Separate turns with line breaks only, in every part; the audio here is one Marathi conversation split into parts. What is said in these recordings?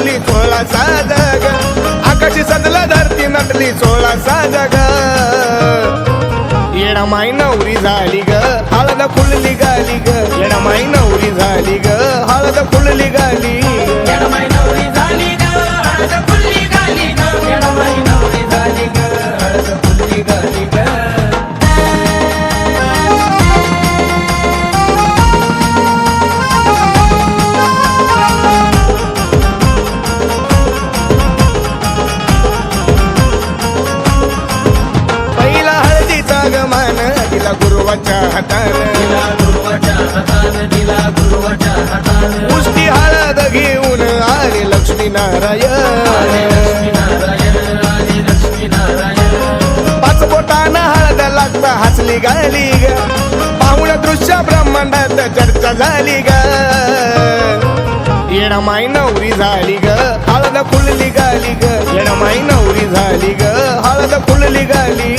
नटली साज ग आकाशी सजला धरती नटली सोळा जग ग येडा नवरी झाली ग हळद फुलली गाली ग. येडा माई नवरी झाली ग हळद फुलली गाली. गुरुवाच्या हातानं. मुष्टी हळद घेऊन आले लक्ष्मी नारायण पाच बोटानं हळद लागता हसली गाली ग. पाहुण दृश्य ब्रह्मांडात चर्चा झाली ग. येणमाई नवरी झाली ग हळद फुलली गाली ग. येणमाई नवरी झाली ग हळद फुलली गाली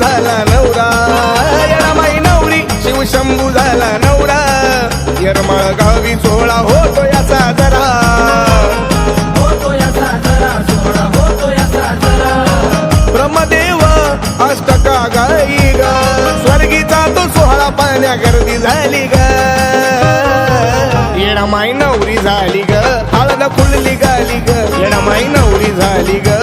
झाला नवरा.
येडमाई नवरी शिवशंभू झाला नवरा. येरमाळ गावी सोहळा होतो याचा जरा. ब्रह्मदेव अष्टका गाई ग. स्वर्गीचा तो सोहळा पाण्या गर्दी झाली ग. येडमाई नवरी झाली ग. हळद फुलली गाली ग. येडमाई नवरी झाली ग.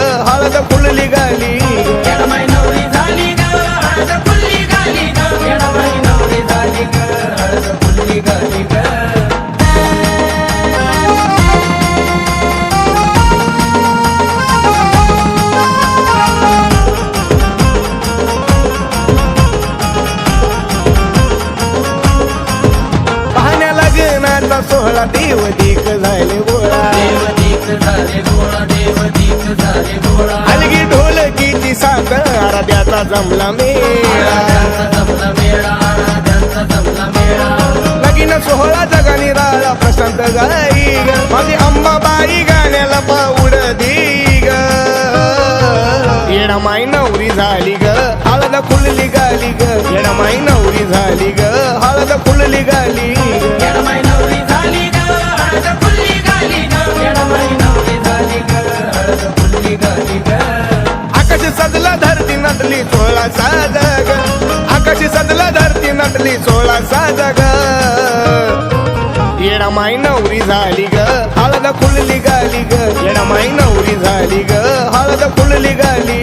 लग्नाचा सोहळा देव दीक झाले गोळा. अलगी ढोलकीची साखर आराध्याचा जमला मेळा. लगीन सोहळा जगाने राळा प्रशांत गाई माझी अंबाबाई गाण्याला पाऊड दी ग नवरी झाली ग हळद फुलली गाली ग. येडमाई नवरी झाली ग हळद फुलली गाली. सोळा साज ग सजला धरती नटली सोळा साज ग येडमाई नवरी झाली ग. हळद फुलली गाली ग. येडमाई नवरी झाली ग. हळद फुलली गाली